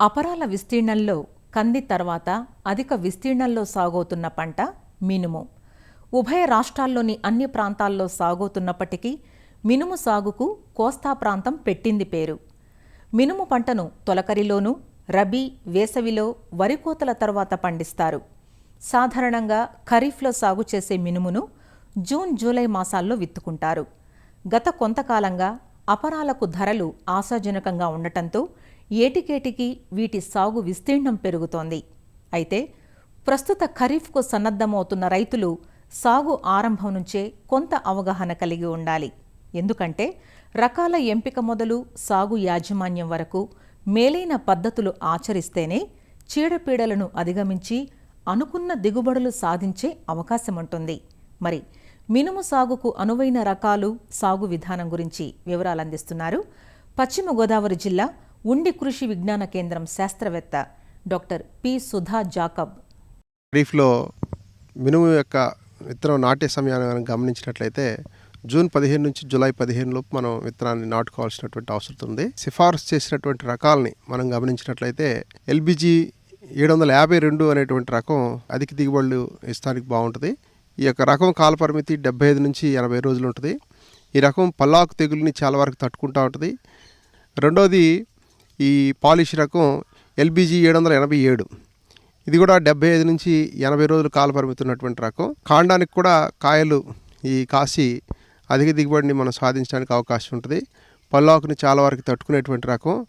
అపరాల విస్తీర్ణంలో కంది తర్వాత అధిక విస్తీర్ణంలో సాగవుతున్న పంట మినుము. ఉభయ రాష్ట్రాల్లోని అన్ని ప్రాంతాల్లో సాగవుతున్నప్పటికీ మినుము సాగుకు కోస్తా ప్రాంతం పెట్టింది పేరు. మినుము పంటను తొలకరిలోనూ రబీ వేసవిలో వరి కోతల తర్వాత పండిస్తారు. సాధారణంగా ఖరీఫ్లో సాగు చేసే మినుమును జూన్ జూలై మాసాల్లో విత్తుకుంటారు. గత కొంతకాలంగా అపరాలకు ధరలు ఆశాజనకంగా ఉండటంతో ఏటికేటికి వీటి సాగు విస్తీర్ణం పెరుగుతోంది. అయితే ప్రస్తుత ఖరీఫ్కు సన్నద్ధమవుతున్న రైతులు సాగు ఆరంభం నుంచే కొంత అవగాహన కలిగి ఉండాలి. ఎందుకంటే రకాల ఎంపిక మొదలు సాగు యాజమాన్యం వరకు మేలైన పద్ధతులు ఆచరిస్తేనే చీడపీడలను అధిగమించి అనుకున్న దిగుబడులు సాధించే అవకాశముంటుంది. మరి మినుము సాగుకు అనువైన రకాలు సాగు విధానం గురించి వివరాలు అందిస్తున్నారు పశ్చిమ గోదావరి జిల్లా ఉండి కృషి విజ్ఞాన కేంద్రం శాస్త్రవేత్త డాక్టర్ పి సుధా జాకబ్. ఖరీఫ్లో మినుము యొక్క విత్తనం నాటే సమయాన్ని మనం గమనించినట్లయితే జూన్ పదిహేను నుంచి జూలై పదిహేను లోపు మనం విత్తనాన్ని నాటుకోవాల్సినటువంటి అవసరం ఉంది. సిఫార్సు చేసినటువంటి రకాలని మనం గమనించినట్లయితే ఎల్బిజి ఏడు వందల యాభై రెండు అనేటువంటి రకం అధిక దిగుబడులు ఇస్తానికి బాగుంటుంది. ఈ యొక్క రకం కాలపరిమితి డెబ్బై ఐదు నుంచి ఎనభై రోజులు ఉంటుంది. ఈ రకం పల్లాకు తెగుల్ని చాలా వరకు తట్టుకుంటూ ఉంటుంది. రెండోది ఈ పాలిష్ రకం ఎల్బీజీ ఏడు వందల ఎనభై ఏడు. ఇది కూడా డెబ్బై ఐదు నుంచి ఎనభై రోజులు కాలపరిమితి ఉన్నటువంటి రకం. కాండానికి కూడా కాయలు ఈ కాసి అధిక దిగుబడిని మనం సాధించడానికి అవకాశం ఉంటుంది. పల్లాకుని చాలా వరకు తట్టుకునేటువంటి రకం.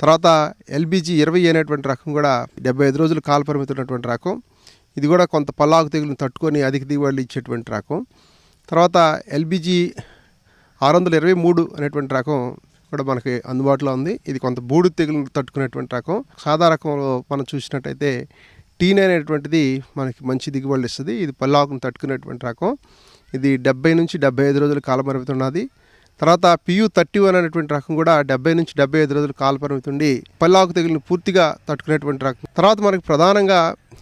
తర్వాత ఎల్బీజీ ఇరవై అనేటువంటి రకం కూడా డెబ్బై ఐదు రోజులు కాల పరిమితి ఉన్నటువంటి రకం. ఇది కూడా కొంత పల్లాకు తెగులను తట్టుకొని అధిక దిగుబడులు ఇచ్చేటువంటి రకం. తర్వాత ఎల్బిజి ఆరు వందల ఇరవై మూడు అనేటువంటి రకం కూడా మనకి అందుబాటులో ఉంది. ఇది కొంత బూడు తెగులు తట్టుకునేటువంటి రకం. సాదా రకంలో మనం చూసినట్టయితే టీన్ అనేటువంటిది మనకి మంచి దిగుబడులు ఇస్తుంది. ఇది పల్లాకును తట్టుకునేటువంటి రకం. ఇది డెబ్బై నుంచి డెబ్బై ఐదు రోజులు కాలపరిమితి ఉన్నది. తర్వాత పియు థర్టీ వన్ అనేటువంటి రకం కూడా డెబ్బై నుంచి డెబ్బై ఐదు రోజులు కాలపరిమితి ఉండి పల్లాకు తెగులను పూర్తిగా తట్టుకునేటువంటి రకం. తర్వాత మనకి ప్రధానంగా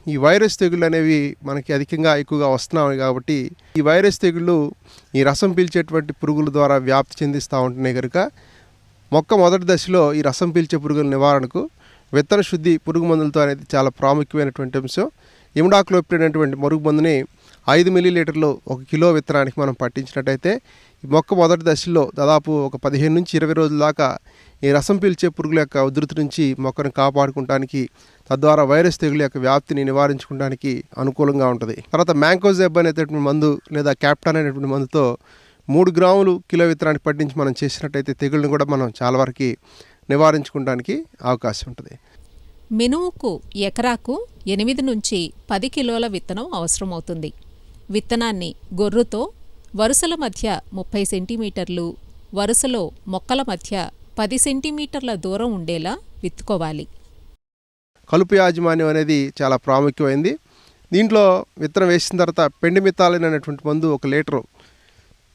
ఈ వైరస్ తెగుళ్ళు అనేవి మనకి అధికంగా ఎక్కువగా వస్తున్నాయి కాబట్టి ఈ వైరస్ తెగుళ్ళు ఈ రసం పీల్చేటువంటి పురుగుల ద్వారా వ్యాప్తి చెందిస్తూ ఉంటున్నాయి కనుక మొక్క మొదటి దశలో ఈ రసం పీల్చే పురుగుల నివారణకు విత్తన శుద్ధి పురుగు మందులతో అనేది చాలా ప్రాముఖ్యమైనటువంటి అంశం. ఇమిడాక్లోపిడ్ అనేటువంటి మరుగు మందుని ఐదు మిల్లీలీటర్లు ఒక కిలో విత్తనానికి మనం పట్టించినట్టయితే ఈ మొక్క మొదటి దశలో దాదాపు ఒక పదిహేను నుంచి ఇరవై రోజుల దాకా ఈ రసం పీల్చే పురుగుల యొక్క ఉధృతి నుంచి మొక్కను కాపాడుకోవడానికి తద్వారా వైరస్ తెగుల యొక్క వ్యాప్తిని నివారించుకోవడానికి అనుకూలంగా ఉంటుంది. తర్వాత మ్యాంకోజెబ్ అనేటువంటి మందు లేదా క్యాప్టాన్ అనేటువంటి మందుతో మూడు గ్రాములు కిలో విత్తనానికి పట్టించి మనం చేసినట్టయితే తెగుళ్ళని కూడా మనం చాలా వరకు నివారించుకోవడానికి అవకాశం ఉంటుంది. మినుముకు ఎకరాకు ఎనిమిది నుంచి పది కిలోల విత్తనం అవసరమవుతుంది. విత్తనాన్ని గొర్రుతో వరుసల మధ్య ముప్పై సెంటీమీటర్లు వరుసలో మొక్కల మధ్య పది సెంటీమీటర్ల దూరం ఉండేలా విత్తుకోవాలి. కలుపు యాజమాన్యం అనేది చాలా ప్రాముఖ్యమైంది. దీంట్లో విత్తనం వేసిన తర్వాత పెండి అనేటువంటి మందు ఒక లీటరు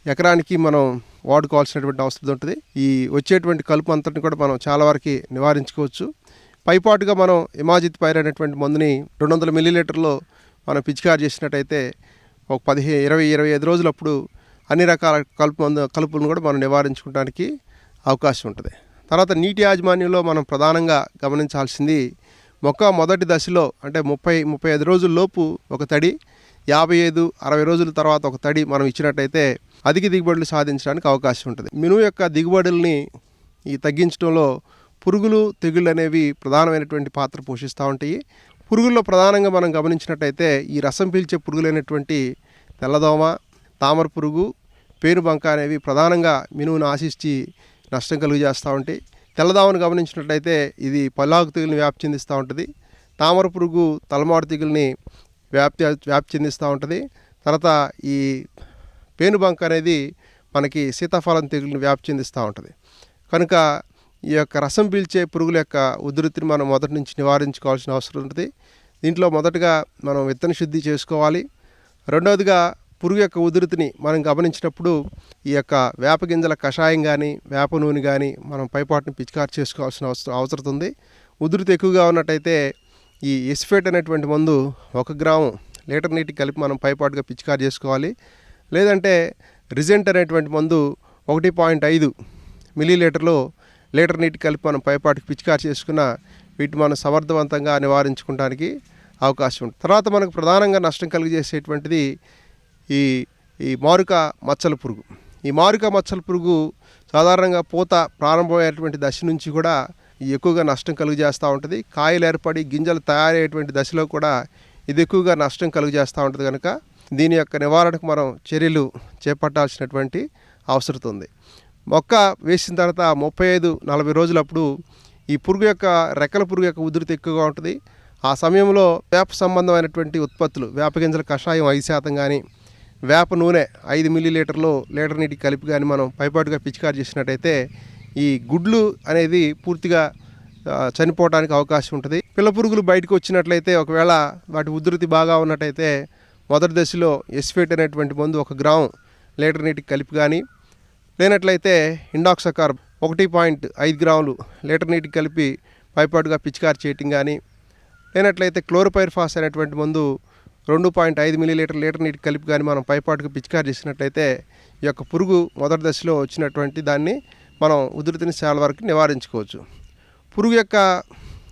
ఎకరానికి మనం వాడుకోవాల్సినటువంటి అవసరం ఉంటుంది. ఈ వచ్చేటువంటి కలుపు అంతటిని కూడా మనం చాలా వరకు నివారించుకోవచ్చు. పైపాటుగా మనం ఇమాజిత్ పైర్ అనేటువంటి మందుని రెండు వందల మిల్లీలీటర్లో మనం పిచికారి చేసినట్టయితే ఒక పదిహే ఇరవై ఇరవై ఐదు రోజులప్పుడు అన్ని రకాల కలుపు మందు కలుపులను కూడా మనం నివారించుకోవడానికి అవకాశం ఉంటుంది. తర్వాత నీటి యాజమాన్యంలో మనం ప్రధానంగా గమనించాల్సింది మొక్క మొదటి దశలో అంటే ముప్పై ముప్పై ఐదు రోజుల లోపు ఒక తడి యాభై ఐదు అరవై రోజుల తర్వాత ఒక తడి మనం ఇచ్చినట్టయితే అధిక దిగుబడులు సాధించడానికి అవకాశం ఉంటుంది. మినుము యొక్క దిగుబడుల్ని ఈ తగ్గించడంలో పురుగులు తెగుళ్ళు అనేవి ప్రధానమైనటువంటి పాత్ర పోషిస్తూ ఉంటాయి. పురుగుల్లో ప్రధానంగా మనం గమనించినట్టయితే ఈ రసం పీల్చే పురుగులైనటువంటి తెల్లదోమ తామర పురుగు పేనుబంక అనేవి ప్రధానంగా మినువును ఆశించి నష్టం కలుగజేస్తూ ఉంటాయి. తెల్లదోమను గమనించినట్టయితే ఇది పల్లాకు తెగులను వ్యాప్తి చెందిస్తూ ఉంటుంది. తామర పురుగు తలమాడు తెగుల్ని వ్యాప్తి వ్యాప్తి చెందిస్తూ ఉంటుంది. తర్వాత ఈ పేనుబంక అనేది మనకి సీతాఫలం తెగులను వ్యాప్తి చెందిస్తూ ఉంటుంది. కనుక ఈ యొక్క రసం పీల్చే పురుగుల యొక్క ఉధృతిని మనం మొదటి నుంచి నివారించుకోవాల్సిన అవసరం ఉంటుంది. దీంట్లో మొదటగా మనం విత్తన శుద్ధి చేసుకోవాలి. రెండవదిగా పురుగు యొక్క ఉధృతిని మనం గమనించినప్పుడు ఈ యొక్క వేప గింజల కషాయం కానీ వేప నూనె కానీ మనం పైపాటుని పిచికారి చేసుకోవాల్సిన అవసరం అవసరం ఉంది. ఉధృతి ఎక్కువగా ఉన్నట్టయితే ఈ ఎస్ఫేట్ అనేటువంటి మందు ఒక గ్రాము లీటర్ నీటికి కలిపి మనం పైపాటుగా పిచికారి చేసుకోవాలి. లేదంటే రిజెంట్ అనేటువంటి మందు ఒకటి పాయింట్ ఐదు మిల్లీ లీటర్లో లీటర్ నీటి కలిపి మనం పైపాటికి పిచికారి చేసుకున్న వీటిని మనం సమర్థవంతంగా నివారించుకోవడానికి అవకాశం ఉంటుంది తర్వాత మనకు ప్రధానంగా నష్టం కలిగజేసేటువంటిది ఈ ఈ మారుక మచ్చల పురుగు. ఈ మారుక మచ్చల పురుగు సాధారణంగా పూత ప్రారంభమయ్యేటువంటి దశ నుంచి కూడా ఎక్కువగా నష్టం కలుగజేస్తూ ఉంటుంది. కాయలు ఏర్పడి గింజలు తయారయ్యేటువంటి దశలో కూడా ఇది ఎక్కువగా నష్టం కలుగజేస్తూ ఉంటుంది కనుక దీని యొక్క నివారణకు మనం చర్యలు చేపట్టాల్సినటువంటి అవసరం ఉంది. మొక్క వేసిన తర్వాత ముప్పై ఐదు నలభై రోజులప్పుడు ఈ పురుగు యొక్క రెక్కల పురుగు యొక్క ఉధృతి ఎక్కువగా ఉంటుంది. ఆ సమయంలో వేప సంబంధమైనటువంటి ఉత్పత్తులు వేప గింజల కషాయం ఐదు శాతం కానీ వేప నూనె ఐదు మిల్లీ లీటర్లు లీటర్ నీటికి కలిపి కానీ మనం పైపాటుగా పిచికారి చేసినట్టయితే ఈ గుడ్లు అనేది పూర్తిగా చనిపోవడానికి అవకాశం ఉంటుంది. పిల్ల పురుగులు బయటకు వచ్చినట్లయితే ఒకవేళ వాటి ఉధృతి బాగా ఉన్నట్టయితే మొదటి దశలో ఎస్ఫేట్ అనేటువంటి మందు ఒక గ్రాము లీటర్ నీటికి కలిపి కానీ లేనట్లయితే ఇండాక్సకార్బ్ ఒకటి పాయింట్ ఐదు గ్రాములు లీటర్ నీటికి కలిపి పైపాటుగా పిచికారి చేయటం కానీ లేనట్లయితే క్లోరోపైర్ఫాస్ అనేటువంటి మందు రెండు పాయింట్ ఐదు మిల్లీ లీటర్ లీటర్ నీటికి కలిపి కానీ మనం పైపాటుగా పిచికారి చేసినట్లయితే ఈ యొక్క పురుగు మొదటి దశలో వచ్చినటువంటి దాన్ని మనం ఉధృతిని చాలా వరకు నివారించుకోవచ్చు. పురుగు యొక్క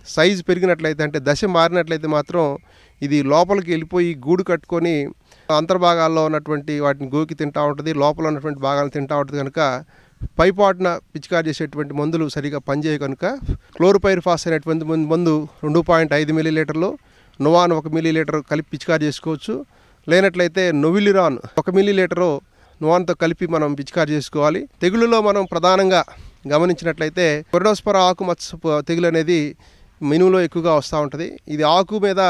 సైజు పెరిగినట్లయితే అంటే దశ మారినట్లయితే మాత్రం ఇది లోపలికి వెళ్ళిపోయి గూడు కట్టుకొని అంతర్భాగాల్లో ఉన్నటువంటి వాటిని గోకి తింటా ఉంటుంది లోపల ఉన్నటువంటి భాగాలను తింటా ఉంటుంది కనుక పైపాటున పిచికారి చేసేటువంటి మందులు సరిగా పనిచేయ కనుక క్లోరోపైరిఫాస్ అనేటువంటి మందు- మందు రెండు పాయింట్ ఐదు మిల్లీ లీటర్లు నువాన్ ఒక మిల్లీ లీటర్ కలిపి పిచికారి చేసుకోవచ్చు. లేనట్లయితే నొవిలిరాన్ ఒక మిల్లీ లీటరు నువాన్తో కలిపి మనం పిచికారి చేసుకోవాలి. తెగులులో మనం ప్రధానంగా గమనించినట్లయితే కొరడోస్పర ఆకు తెగులు అనేది మినుములో ఎక్కువగా వస్తూ ఉంటుంది. ఇది ఆకు మీద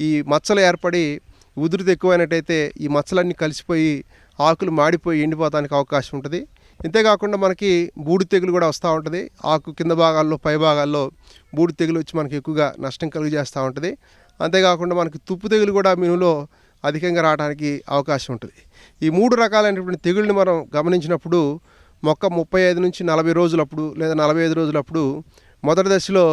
ఈ మచ్చలు ఏర్పడి ఉధృతి ఎక్కువైనట్టయితే ఈ మచ్చలన్నీ కలిసిపోయి ఆకులు మాడిపోయి ఎండిపోతానికి అవకాశం ఉంటుంది. ఇంతేకాకుండా మనకి బూడి తెగులు కూడా వస్తూ ఉంటుంది. ఆకు కింద భాగాల్లో పై భాగాల్లో బూడి తెగులు వచ్చి మనకి ఎక్కువగా నష్టం కలుగజేస్తూ ఉంటుంది. అంతేకాకుండా మనకి తుప్పు తెగులు కూడా మినుములో అధికంగా రావడానికి అవకాశం ఉంటుంది. ఈ మూడు రకాలైనటువంటి తెగుళ్ళని మనం గమనించినప్పుడు మొక్క ముప్పై ఐదు నుంచి నలభై రోజులప్పుడు లేదా నలభై ఐదు రోజులప్పుడు మొదటి దశలో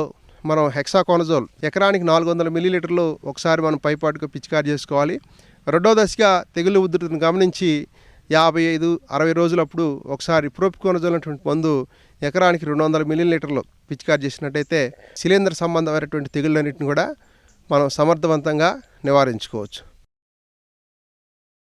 మనం హెక్సాకోనజోల్ ఎకరానికి నాలుగు వందల మిల్లీలీటర్లు ఒకసారి మనం పైపాటుకు పిచికారి చేసుకోవాలి. రెండో దశగా తెగులు ఉధృతిని గమనించి యాభై ఐదు అరవై రోజులప్పుడు ఒకసారి ప్రోపికోనజోల్ అనేటువంటి మందు ఎకరానికి రెండు వందల మిల్లీలీటర్లు పిచికారి చేసినట్టయితే శిలీంద్ర సంబంధమైనటువంటి తెగుళ్ళన్నింటిని కూడా మనం సమర్థవంతంగా నివారించుకోవచ్చు.